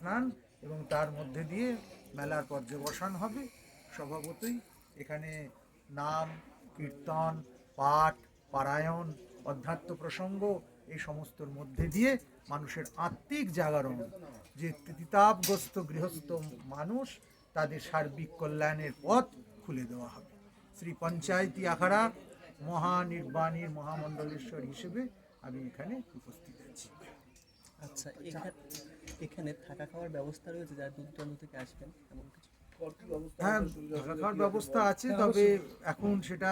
স্নান এবং তার মধ্যে দিয়ে মেলার পর্যবসান হবে, স্বভাবতই এখানে নাম, কীর্তন, পাঠ, পারায়ণ, অধ্যাত্ম প্রসঙ্গ এই সমস্তর মধ্যে দিয়ে মানুষের আত্মিক জাগরণ। যে তিতাবগ্রস্ত গৃহস্থ মানুষ তাদের সার্বিক কল্যাণের পথ খুলে দেওয়া হবে। শ্রী পঞ্চায়েতি আখাড়া মহানির্বাণীর মহামণ্ডলেশ্বর হিসেবে আমি এখানে উপস্থিত আছি। আচ্ছা এখানে থাকা খাওয়ার ব্যবস্থা রয়েছে যারা দূর দূরান্ত থেকে আসবেন এমন কিছু? হ্যাঁ থাকা খাওয়ার ব্যবস্থা আছে তবে এখন সেটা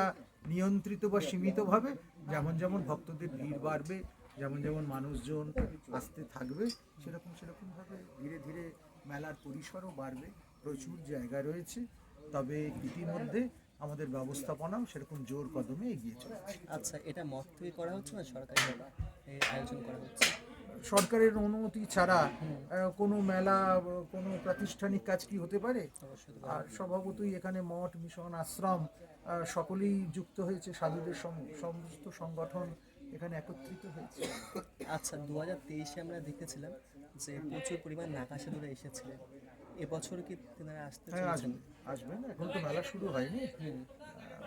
নিয়ন্ত্রিত বা সীমিতভাবে যেমন যেমন ভক্তদের ভিড় বাড়বে যেমন যেমন মানুষজন আসতে থাকবে সেরকম সেরকমভাবে ধীরে ধীরে মেলার পরিসরও বাড়বে প্রচুর জায়গা রয়েছে তবে ইতিমধ্যে আমাদের ব্যবস্থাপনাও সেরকম জোর কদমে এগিয়ে চলেছে। আচ্ছা এটা মত থেকে করা হচ্ছে না সরকারি এই আয়োজন করা হচ্ছে? সরকারের অনুমতি ছাড়া কোনো মেলা কোনো প্রাতিষ্ঠানিক কাজ কি হতে পারে? আর স্বভাবতই এখানে মঠ মিশন আশ্রম সকলেই যুক্ত হয়েছে সাধুদের সমস্ত সংগঠন এখানে একত্রিত হয়েছে। আচ্ছা দু হাজার তেইশে আমরা দেখেছিলাম যে প্রচুর পরিমাণ নাকা সাধুরা এসেছিলেন। এবছর কি তেনারা আসতে হ্যাঁ আসবেন। আসবেন এখন তো মেলা শুরু হয়নি।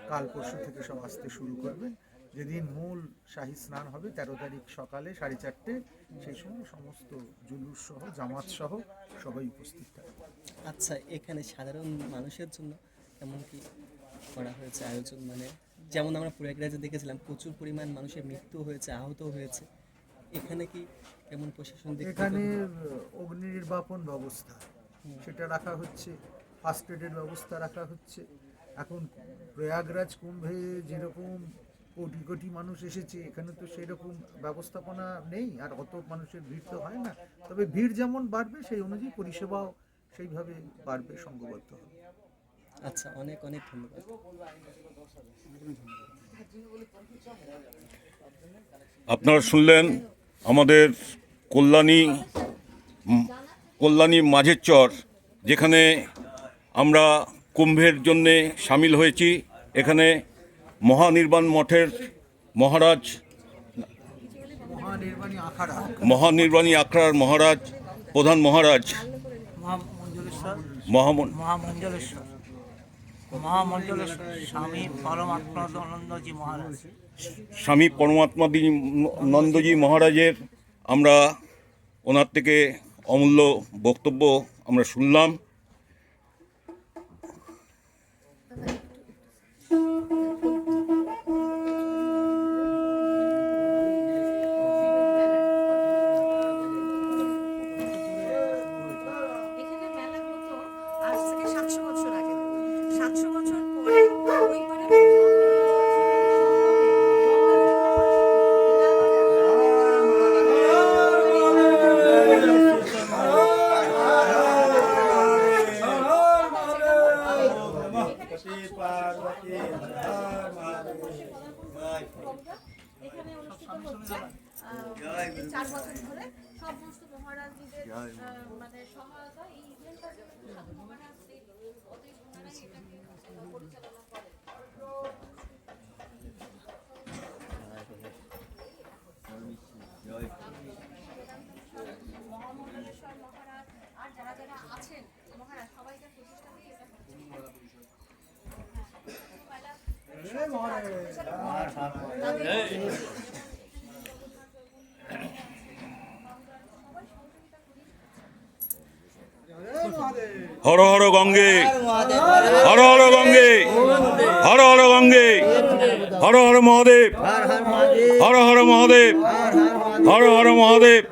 কাল পরশু থেকে সব আসতে শুরু করবেন। যেদিন মূল শাহী স্নান হবে তেরো তারিখ সকালে সাড়ে চারটে সেই সময় সমস্ত জুলুস সহ জামাত সহ সবাই উপস্থিত থাকবে আচ্ছা এখানে সাধারণ মানুষের জন্য এমন কি করা হয়েছে আয়োজন? মানে যেমন আমরা প্রয়াগরাজে দেখেছিলাম প্রচুর পরিমাণ মানুষের মৃত্যু হয়েছে আহত হয়েছে। এখানে কি কেমন প্রশাসন এখানে অগ্নি নির্বাপন ব্যবস্থা সেটা রাখা হচ্ছে ফার্স্ট এডের ব্যবস্থা রাখা হচ্ছে। এখন প্রয়াগরাজ কুম্ভে যেরকম কোটি কোটি মানুষ এসেছে এখানে তো সেরকম ব্যবস্থাপনা নেই আর অত মানুষের ভিড় তো হয় না। তবে ভিড় যেমন বাড়বে সেই অনুযায়ী পরিষেবাও সেইভাবে বাড়বে সঙ্গবদ্ধ হবে। আচ্ছা অনেক অনেক ধন্যবাদ। আপনারা শুনলেন আমাদের কল্যাণী কল্যাণী মাঝের চর যেখানে আমরা কুম্ভের জন্যে সামিল হয়েছি। এখানে মহানির্বাণ মঠের মহারাজ মহানির্বাণী আখাড়া আখড়ার মহারাজ প্রধান মহারাজ মহামঞ্জলেশ্বর মহামঞ্জলেশ্বর মহামঞ্জলেশ্বর স্বামী পরমাত্মানন্দজি মহারাজ। স্বামী পরমাত্মাদি নন্দজি মহারাজের আমরা ওনার থেকে অমূল্য বক্তব্য আমরা শুনলাম এখানে মেলা হতো আজ থেকে সাতশো বছর আগে সাতশো বছর পরে ওইবারে এখানে অনুষ্ঠিত হচ্ছে চার বছর ধরে সমস্ত মহারাজদের মানে সহায়তা এই সাধু মহারাজ এই অতীত ওনারাই এটাকে পরিচালনা করেন মহামণ্ডলেশ্বর মহারাজ আর যারা যারা আছেন মহারাজ সবাইকার প্রচেষ্টাতেই এটা হচ্ছে। হ্যাঁ, পয়লা তাদের হর হর গঙ্গে। হর হর গঙ্গে। হর হর গঙ্গে। হর হর মহাদেব। হর হর মহাদেব। হর হর মহাদেব।